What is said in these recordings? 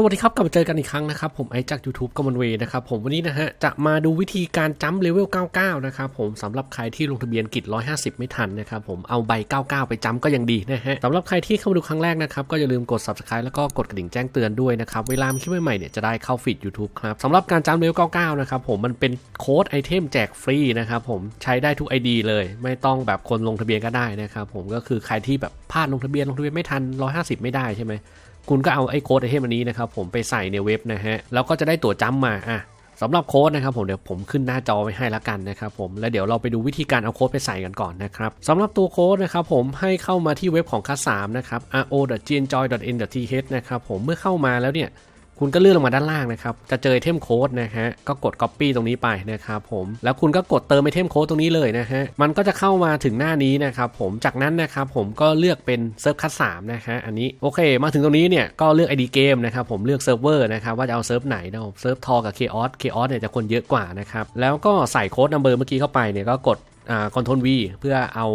สวัสดีครับกลับมาเจอกันอีกครั้งนะครับ ผมไอจาก YouTube กมลเวนะครับผมวันนี้นะฮะ จะมาดูวิธีการจัมป์เลเวล 99 นะครับผมสำหรับใครที่ลงทะเบียนกิจ 150 ไม่ทันนะครับผมเอาใบ 99 ไปจัมป์ก็ยังดีนะฮะสำหรับใครที่เข้ามาดูครั้งแรกนะครับ ก็อย่าลืมกด subscribe แล้วก็กดกระดิ่งแจ้งเตือนด้วยนะครับ เวลามีคลิปใหม่ๆเนี่ยจะได้เข้าฟีด YouTube ครับสำหรับการจัมป์เลเวล 99 นะครับผมมันเป็นโค้ดไอเทมแจกฟรีนะครับผมใช้ได้ทุก ID เลย ไม่ต้องแบบคนลงทะเบียนก็ได้นะครับผมก็คือใครที่แบบพลาดลงทะเบียนลงทะเบียนไม่ทัน 150 ไม่ได้ใช่ไหม คุณก็เอาไอ้โค้ดไอเทมอันนี้นะครับผมไปใส่ในเว็บนะฮะแล้วก็จะได้ตั๋วจำมป์มาอะสำหรับโค้ดนะครับผมเดี๋ยวผมขึ้นหน้าจอไว้ให้ละกันนะครับผมแล้วเดี๋ยวเราไปดูวิธีการเอาโค้ดไปใส่กันก่อนนะครับสำหรับตัวโค้ดนะครับผมให้เข้ามาที่เว็บของคัสามนะครับ ro.genjoy.n.th นะครับผมเมื่อเข้ามาแล้วเนี่ย คุณก็เลื่อนลงมาด้านล่างนะครับ จะเจอไอเทมโค้ดนะฮะ ก็กด Copy ตรงนี้ไปนะครับผม แล้วคุณก็กดเติมไอเทมโค้ดตรงนี้เลยนะฮะ มันก็จะเข้ามาถึงหน้านี้นะครับผม จากนั้นนะครับผมก็เลือกเป็นเซิร์ฟคัสสามนะฮะ อันนี้โอเค มาถึงตรงนี้เนี่ยก็เลือก ID เกมนะครับผม เลือกเซิร์ฟเวอร์นะครับว่าจะเอาเซิร์ฟไหนนะผมเซิร์ฟทอกับ Chaos Chaos เนี่ยจะคนเยอะกว่านะครับ แล้วก็ใส่โค้ดนัมเบอร์เมื่อกี้เข้าไปเนี่ยก็กดอ่า Ctrl V เพื่อเอา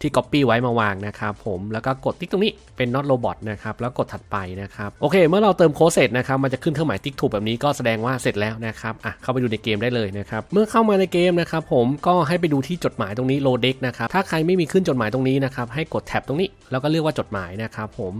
ที่ Copy ไว้มาวางนะครับผมแล้วก็กดติ๊กตรงนี้เป็น not robot นะครับแล้วกดถัดไปนะครับโอเค เมื่อเราเติมโค้ดเสร็จนะครับมันจะขึ้นเครื่องหมายติ๊กถูกแบบนี้ก็แสดงว่าเสร็จแล้วนะครับอะเข้าไปดูในเกมได้เลยนะครับเมื่อเข้ามาในเกมนะครับผมก็ให้ไปดูที่จดหมายตรงนี้ load deck นะครับถ้าใครไม่มีขึ้นจดหมายตรงนี้นะครับให้กดแท็บตรงนี้แล้วก็เลือกว่าจดหมายนะครับผม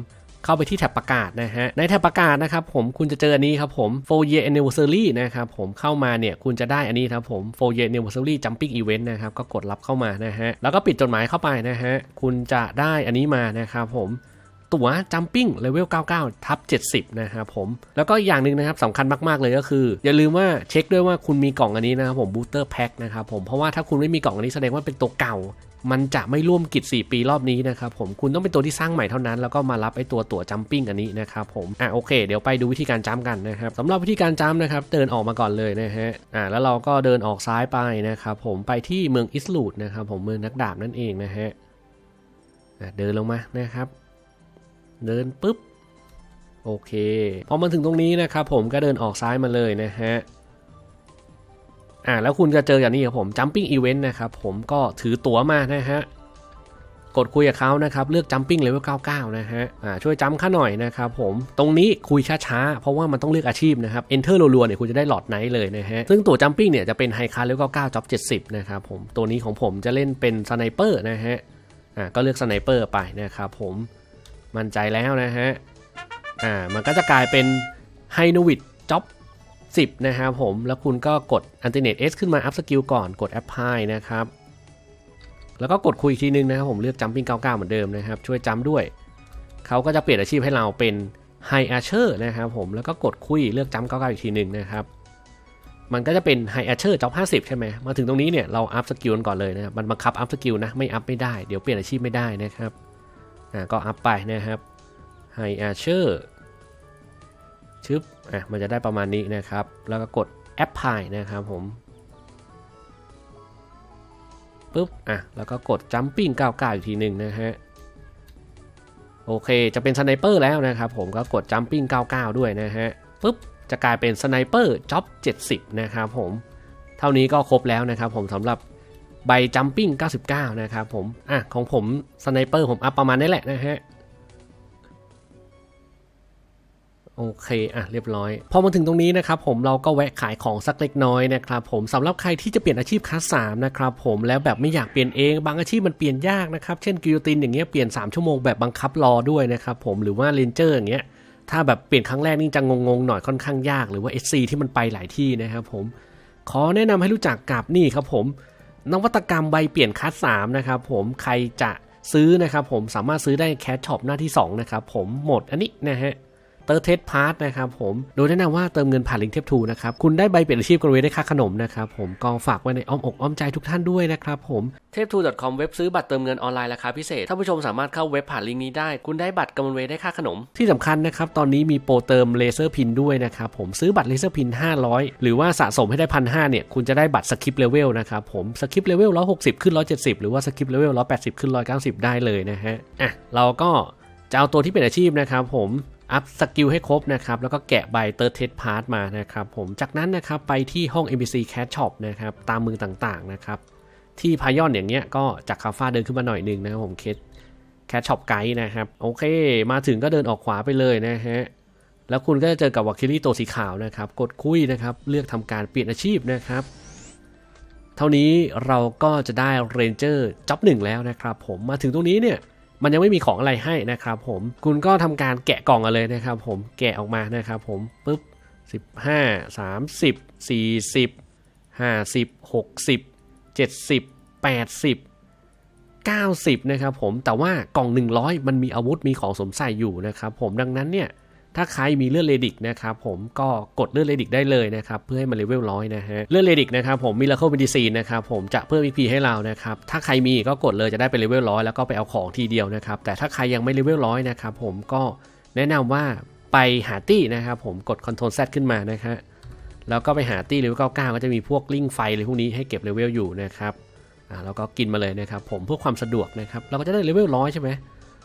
เข้าไปที่แท็บประกาศนะฮะ ในแท็บประกาศนะครับผมคุณจะเจออันนี้ครับผม4 year anniversary นะครับผมเข้ามาเนี่ยคุณจะได้อันนี้ครับผม4 year anniversary jumping event นะครับก็กดรับเข้ามานะฮะแล้วก็ปิดจดหมายเข้าไปนะฮะคุณจะได้อันนี้มานะครับผม ตั๋ว jumping level 99 ทับ 70 นะครับผม แล้วก็อย่างหนึ่งนะครับสำคัญมาก ๆ เลยก็คือ อย่าลืมว่าเช็คด้วยว่าคุณมีกล่องอันนี้นะครับผม booster pack นะครับผม เพราะว่าถ้าคุณไม่มีกล่องอันนี้แสดงว่าเป็นตัวเก่า มันจะไม่ร่วมกิจ 4 ปีรอบนี้นะครับผม คุณต้องเป็นตัวที่สร้างใหม่เท่านั้น แล้วก็มารับไอ้ตัวตั๋ว jumping อันนี้นะครับผม อะโอเค เดี๋ยวไปดูวิธีการจัมกันนะครับสำหรับวิธีการจัมนะครับ เดินออกมาก่อนเลยนะฮะ อ่าแล้วเราก็เดินออกซ้ายไปนะครับผม ไปที่เมืองอิสลูดนะครับผม เมืองนักดาบนั่นเองนะฮะอะเดินลงมานะครับ เดินปุ๊บโอเคพอมาถึงตรงนี้นะครับผมก็เดินออกซ้ายมาเลยนะฮะอ่าแล้วคุณจะเจออย่างนี้ครับผม jumping event นะครับผมก็ถือตั๋วมานะฮะกดคุยกับเขานะครับเลือก jumping level 99 นะฮะอ่าช่วยจัมข้าหน่อยนะครับผมตรงนี้คุยช้าๆ เพราะว่ามันต้องเลือกอาชีพนะครับ enter รัวๆเนี่ยคุณจะได้หลอดไนท์เลยนะฮะซึ่งตั๋ว jumping เนี่ยจะเป็น high class level 99 job 70 นะครับผมตัวนี้ของผมจะเล่นเป็น sniper นะฮะอ่าก็เลือก sniper ไปนะครับผม มั่นใจแล้วนะฮะ อ่า มันก็จะกลายเป็นไฮโนวิดจ็อบ10 นะครับผม แล้วคุณก็กด a n t i n a t e S ขึ้นมา up skill ก่อน กด apply นะครับ แล้วก็กดคุยอีกทีนึงนะครับผมเลือก jumping 99 เหมือนเดิมนะครับ ช่วยจำด้วย เขาก็จะเปลี่ยนอาชีพให้เราเป็น high archer นะครับผม แล้วก็กดคุยเลือกจำ99 อีกทีหนึ่งนะครับ มันก็จะเป็น high archer job 50 ใช่ไหม มาถึงตรงนี้เนี่ยเรา up skill กันก่อนเลยนะครับ มันบังคับ up skill นะ ไม่ up ไม่ได้ เดี๋ยวเปลี่ยนอาชีพไม่ได้นะครับ ก็ up ไปนะครับ high archer ชึบอะมันจะได้ประมาณนี้นะครับ แล้วก็กด apply นะครับผมปุ๊บอะแล้วก็กด jumping 99อีกทีหนึ่งนะฮะโอเคจะเป็นสไนเปอร์แล้วนะครับผมก็กด jumping 99ด้วยนะฮะปุ๊บจะกลายเป็นสไนเปอร์ job 70 นะครับผม เท่านี้ก็ครบแล้วนะครับผมสำหรับ ใบ jumping 99 นะครับผม อะ ของผมสไนเปอร์ผมอัพประมาณนี้แหละนะฮะ โอเค อะ เรียบร้อย พอมาถึงตรงนี้นะครับผมเราก็แวะขายของสักเล็กน้อยนะครับผมสำหรับใครที่จะเปลี่ยนอาชีพคลาสสามนะครับผมแล้วแบบไม่อยากเปลี่ยนเอง บางอาชีพมันเปลี่ยนยากนะครับ เช่นกิโยตินอย่างเงี้ยเปลี่ยน 3 ชั่วโมงแบบบังคับรอด้วยนะครับผมหรือว่าเรนเจอร์อย่างเงี้ยถ้าแบบเปลี่ยนครั้งแรกนี่จะงงๆหน่อยค่อนข้างยากหรือว่า SC ที่มันไปหลายที่นะครับผมขอแนะนำให้รู้จักกับนี่ครับผม นวัตกรรมใบเปลี่ยนคัสสามนะครับผมใครจะซื้อนะครับผมสามารถซื้อได้แคชช็อปหน้าที่สองนะครับผมหมดอันนี้นะฮะ เตอร์เทสพาร์ทนะครับผม โดยแนะนำว่าเติมเงินผ่านลิงก์เทปทูนะครับ คุณได้ใบเปลี่ยนอาชีพกรเวได้ค่าขนมนะครับผมก็ฝากไว้ในอ้อมอกอ้อมใจทุกท่านด้วยนะครับผมเทปทู .com เว็บซื้อบัตรเติมเงินออนไลน์ราคาพิเศษท่านผู้ชมสามารถเข้าเว็บผ่านลิงก์นี้ได้ คุณได้บัตรกำมเวได้ค่าขนม ที่สำคัญนะครับตอนนี้มีโปรเติมเลเซอร์พินด้วยนะครับผมซื้อบัตรเลเซอร์พิน500 หรือว่าสะสมให้ได้พันห้าเนี่ยคุณจะได้บัตรสกิปเลเวลนะครับผมสกิปเลเวล160 ขึ้น 170 หรือว่าสกิปเลเวล180 ขึ้น 190 ได้เลยนะฮะอะเราก็จะเอาตัวที่เป็นอาชีพนะครับผม อัพสกิลให้ครบนะครับ แล้วก็แกะใบ Third Test Part มานะครับผมจากนั้นนะครับไปที่ห้อง NPC Cat Shop นะครับ ตามมือต่างๆนะครับ ที่พายอนอย่างเงี้ยก็จากคาฟ้าเดินขึ้นมาหน่อยนึงนะครับผมเคสแคชช็อปไกด์นะครับ โอเค มาถึงก็เดินออกขวาไปเลยนะฮะแล้วคุณก็จะเจอกับวาคิลี่ตัวสีขาวนะครับ กดคุยนะครับ เลือกทำการเปลี่ยนอาชีพนะครับ เท่านี้เราก็จะได้เรนเจอร์จ็อบหนึ่งแล้วนะครับ ผมมาถึงตรงนี้เนี่ย มันยังไม่มีของอะไรให้นะครับผมคุณก็ทำการแกะกล่องกันเลยนะครับผมแกะออกมานะครับผมปุ๊บ15 30 40 50 60 70 80 90นะครับผมแต่ว่ากล่อง 100 มันมีอาวุธมีของสมใส่อยู่นะครับผมดังนั้นเนี่ย ถ้าใครมีเลือดเลดิกนะครับผมก็กดเลือดเลดิกได้เลยนะครับเพื่อให้มันเลเวลร้อยนะฮะเลือดเลดิกนะครับผมมีลาโคเมดิซีนนะครับผมจะเพิ่ม EP ให้เรานะครับถ้าใครมีก็กดเลยจะได้เป็นเลเวลร้อยแล้วก็ไปเอาของทีเดียวนะครับแต่ถ้าใครยังไม่เลเวลร้อยนะครับผมก็แนะนำว่าไปหาตี้นะครับผมกด Ctrl Z ขึ้นมานะฮะแล้วก็ไปหาตี้เลเวล99ก็จะมีพวกลิงไฟอะไรพวกนี้ให้เก็บเลเวลอยู่นะครับอ่าแล้วก็กินมาเลยนะครับผมเพื่อความสะดวกนะครับเราก็จะได้เลเวลร้อยใช่ไหม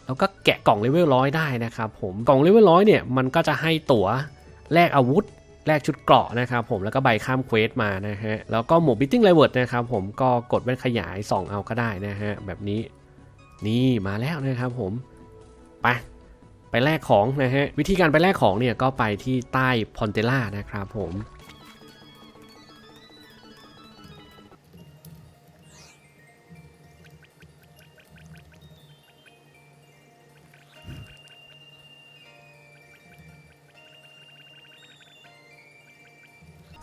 แล้วก็แกะกล่องเลเวลร้อยได้นะครับผมกล่องเลเวลร้อยเนี่ยมันก็จะให้ตั๋วแลกอาวุธแลกชุดเกราะนะครับผมแล้วก็ใบข้ามเควสมานะฮะแล้วก็หมวกบิทติ้งไลเวิร์ดนะครับผมก็กดแว่นขยายส่องเอาก็ได้นะฮะแบบนี้นี่มาแล้วนะครับผมไปไปแลกของนะฮะวิธีการไปแลกของเนี่ยก็ไปที่ใต้พอนเตล่านะครับผม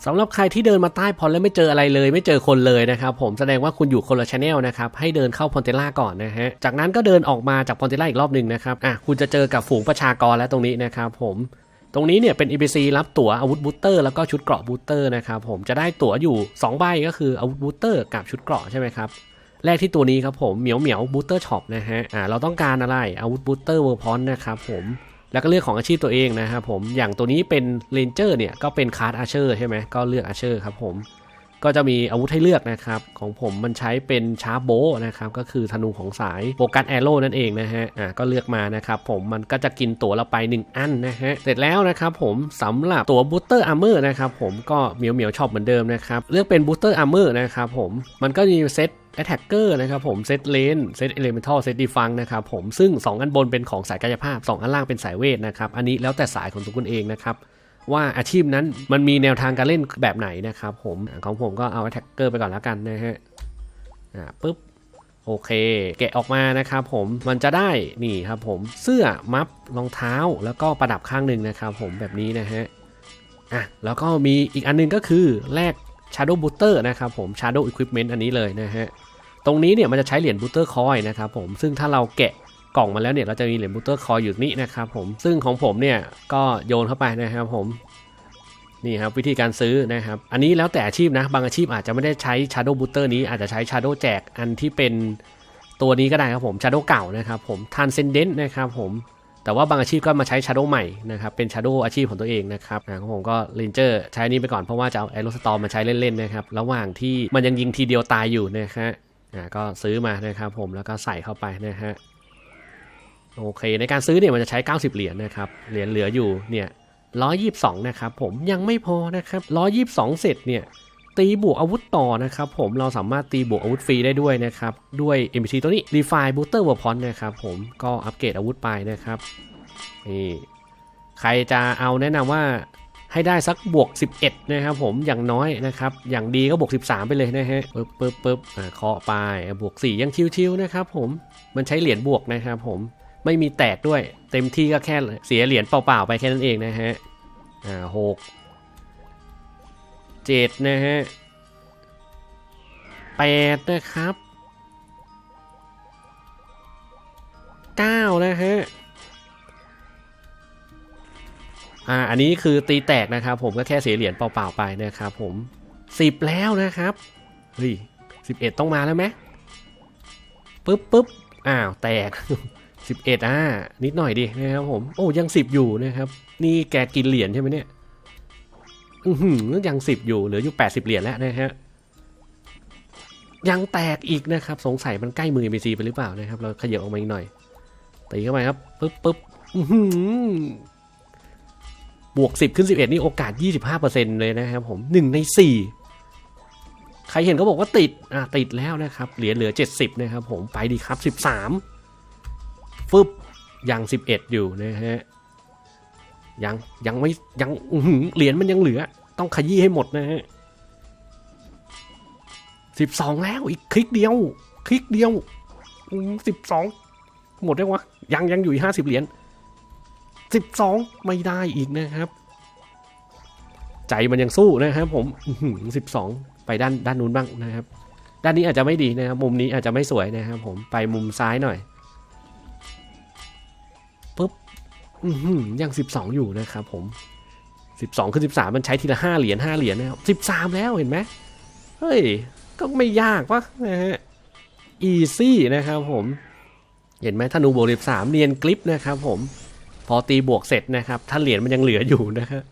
สำหรับใครที่เดินมาใต้พอนแล้วไม่เจออะไรเลย ไม่เจอคนเลยนะครับผมแสดงว่าคุณอยู่คนละชแนลนะครับให้เดินเข้าพอนเทล่าก่อนนะฮะจากนั้นก็เดินออกมาจากพอนเทล่าอีกรอบหนึ่งนะครับอะคุณจะเจอกับฝูงประชากรแล้วตรงนี้นะครับผมตรงนี้เนี่ยเป็น EPC รับตั๋วอาวุธบูสเตอร์แล้วก็ชุดเกราะบูสเตอร์นะครับผมจะได้ตั๋วอยู่ 2 ใบก็คืออาวุธบูสเตอร์กับชุดเกราะใช่ไหมครับแรกที่ตัวนี้ครับผมเหมียวเหมียวบูสเตอร์ช็อปนะฮะอ่าเราต้องการอะไรอาวุธบูสเตอร์เวอร์พอนนะครับผม แล้วก็เลือกของอาชีพตัวเองนะครับผมอย่างตัวนี้เป็นเลนเจอร์เนี่ยก็เป็นคาร์ดอาเชอร์ใช่ไหมก็เลือกอาเชอร์ครับผม ก็จะมีอาวุธให้เลือกนะครับ ของผมมันใช้เป็นชาร์โบนะครับ ก็คือธนูของสายโฟกัสแอโร่นั่นเองนะฮะอ่าก็เลือกมานะครับผมมันก็จะกินตั๋วเราไป 1 อันนะฮะ เสร็จแล้วนะครับผมสำหรับตั๋วบูสเตอร์อาร์เมอร์นะครับผมก็เหมียวเหมียวชอบเหมือนเดิมนะครับ เลือกเป็นบูสเตอร์อาร์เมอร์นะครับผมมันก็มีเซต Attacker นะครับผมเซตเลนเซต Elemental เซตดีฟังนะครับผมซึ่ง 2 อันบนเป็นของสายกายภาพ 2 อันล่างเป็นสายเวทนะครับอันนี้แล้วแต่สายของตัวคุณเองนะครับ ว่าอาชีพนั้นมันมีแนวทางการเล่นแบบไหนนะครับผมของผมก็เอา Attacker ไปก่อนแล้วกันนะฮะอ่าปุ๊บโอเค แกะออกมานะครับผมมันจะได้นี่ครับผมเสื้อมัฟรองเท้าแล้วก็ประดับข้างหนึ่งนะครับผมแบบนี้นะฮะอะแล้วก็มีอีกอันหนึงก็คือแลก Shadow Booster นะครับผม Shadow Equipment อันนี้เลยนะฮะ ตรงนี้เนี่ยมันจะใช้เหรียญบูเตอร์คอยนะครับผมซึ่งถ้าเราแกะ กล่องมาแล้วเนี่ยเราจะมีเหรียญบูเตอร์คอยอยู่นี่นะครับผมซึ่งของผมเนี่ยก็โยนเข้าไปนะครับผมนี่ครับวิธีการซื้อนะครับ อันนี้แล้วแต่อาชีพนะ บางอาชีพอาจจะไม่ได้ใช้ Shadow Booster นี้อาจจะใช้ Shadow แจกอันที่เป็นตัวนี้ก็ได้ครับผม Shadow เก่านะครับผม Transcendent นะครับผมแต่ว่าบางอาชีพก็มาใช้ Shadow ใหม่นะครับเป็น Shadow อาชีพของตัวเองนะครับของผมก็ Ranger ใช้นี้ไปก่อนเพราะว่าจะเอา Aero Storm มาใช้เล่นๆนะครับระหว่างที่มันยังยิงทีเดียวตายอยู่นะฮะอ่าก็ซื้อมานะครับผมแล้วก็ใส่เข้าไปนะฮะ โอเค ในการซื้อเนี่ยมันจะใช้ 90 เหรียญนะครับ เหรียญเหลืออยู่เนี่ย122 นะครับผมยังไม่พอนะครับ 122 เสร็จเนี่ยตีบวกอาวุธต่อนะครับผมเราสามารถตีบวกอาวุธฟรีได้ด้วยนะครับ ด้วย MPT ตัวนี้ Refine Booster Weapon นะครับผมก็อัปเกรดอาวุธไปนะครับนี่ใครจะเอาแนะนำว่าให้ได้สักบวก 11 นะครับผมอย่างน้อยนะครับ อย่างดีก็บวก 13 ไปเลยนะฮะปึ๊บปึ๊บปึ๊บอ่าเคาะไปบวก 4 ยังชิวๆนะครับผมมันใช้เหรียญบวกนะครับผม ไม่มีแตกด้วย เต็มที่ก็แค่เสียเหรียญเปล่าๆไปแค่นั้นเองนะฮะ อ่าหกเจ็ดนะฮะแปดนะครับเก้านะฮะอ่าอันนี้คือตีแตกนะครับ ผมก็แค่เสียเหรียญเปล่าๆไปนะครับผมสิบแล้วนะครับเฮ้ยสิบเอ็ดต้องมาแล้วไหมปึ๊บปึ๊บอ้าวแตก สิบเอ็ดอ่านิดหน่อยดินะครับผมโอ้ยังสิบอยู่นะครับ นี่แกกินเหรียญใช่ไหมเนี่ยอือหือยังสิบอยู่เหลืออยู่แปดสิบเหรียญแล้วนะฮะยังแตกอีกนะครับ สงสัยมันใกล้มือ NPC ไปหรือเปล่านะครับ เราขยับออกมาอีกหน่อยตีเข้าไปครับปึ๊บปึ๊บอื้อหือบวกสิบขึ้นสิบเอ็ดนี่โอกาสยี่สิบห้าเปอร์เซ็นเลยนะครับผมหนึ่งในสี่ใครเห็นก็บอกว่าติดอะติดแล้วนะครับ เหรียญเหลือเจ็ดสิบนะครับผมไปดีครับสิบสาม ฟึบยังสิบเอ็ดอยู่นะฮะยังยังไม่ยังเหรียญมันยังเหลือ ต้องขยี้ให้หมดนะฮะสิบสองแล้วอีกคลิกเดียว คลิกเดียวสิบสองหมดได้วะยังยังอยู่ห้าสิบเหรียญสิบสองไม่ได้อีกนะครับ ใจมันยังสู้นะครับ ผมสิบสองไปด้านด้านนู้นบ้างนะครับ ด้านนี้อาจจะไม่ดีนะครับ มุมนี้อาจจะไม่สวยนะครับ ผมไปมุมซ้ายหน่อย ปุ๊บยังสิบสองอยู่นะครับผมสิบสองคือสิบสามมันใช้ทีละห้าเหรียญห้าเหรียญนะครับสิบสามแล้วเห็นไหมเฮ้ย ก็ไม่ยากปะนะฮะอีซี่นะครับผม เห็นไหมธนูบวกสิบสามเนียนกริปนะครับผม พอตีบวกเสร็จนะครับ ถ้าเหรียญมันยังเหลืออยู่นะครับ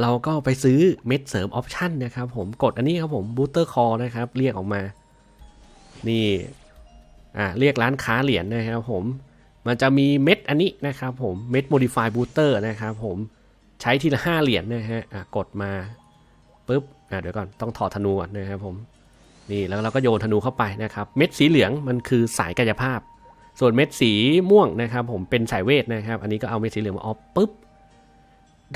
เราก็ไปซื้อเม็ดเสริมออปชั่นนะครับผมกดอันนี้ครับผมบูตเตอร์คอนะครับ เรียกออกมา นี่ อ่าเรียกร้านค้าเหรียญนะครับผม มันจะมีเม็ดอันนี้นะครับผมเม็ด modify booster นะครับผมใช้ทีละห้าเหรียญนะฮะะกดมาปุ๊บอะเดี๋ยวก่อนต้องถอดธนูก่อนนะครับผมนี่แล้วเราก็โยนธนูเข้าไปนะครับ เม็ดสีเหลืองมันคือสายกายภาพ ส่วนเม็ดสีม่วงนะครับ ผมเป็นสายเวทนะครับ อันนี้ก็เอาเม็ดสีเหลืองมาออฟปุ๊บ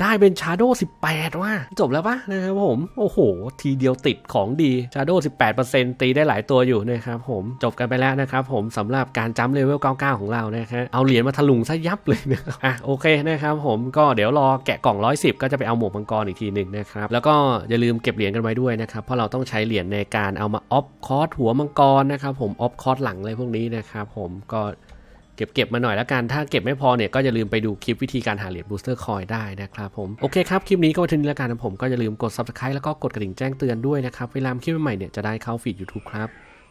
ได้เป็น Shadow 18 ว่า จบแล้วปะนะครับผม โอ้โห ทีเดียวติดของดี Shadow 18%ตีได้หลายตัวอยู่นะครับผมจบกันไปแล้วนะครับผมสำหรับการจัมเลเวล 99 ของเรานะฮะเอาเหรียญมาถลุงซะยับเลยนะอะโอเคนะครับผมก็เดี๋ยวรอแกะกล่อง 110 ก็จะไปเอาหมวกมังกรอีกทีหนึ่งนะครับแล้วก็อย่าลืมเก็บเหรียญกันไว้ด้วยนะครับเพราะเราต้องใช้เหรียญในการเอามาออฟคอร์สหัวมังกรนะครับผมออฟคอร์สหลังอะไรพวกนี้นะครับผมก็ เก็บเก็บมาหน่อยแล้วกัน ถ้าเก็บไม่พอเนี่ยก็อย่าลืมไปดูคลิปวิธีการหาเหรียญบูสเตอร์คอยได้นะครับผม โอเคครับ คลิปนี้ก็มาถึงนี้แล้วกันผมก็อย่าลืมกด subscribe แล้วก็กดกระดิ่งแจ้งเตือนด้วยนะครับ เวลาคลิปใหม่ๆเนี่ยจะได้เข้าฟีด YouTube ครับ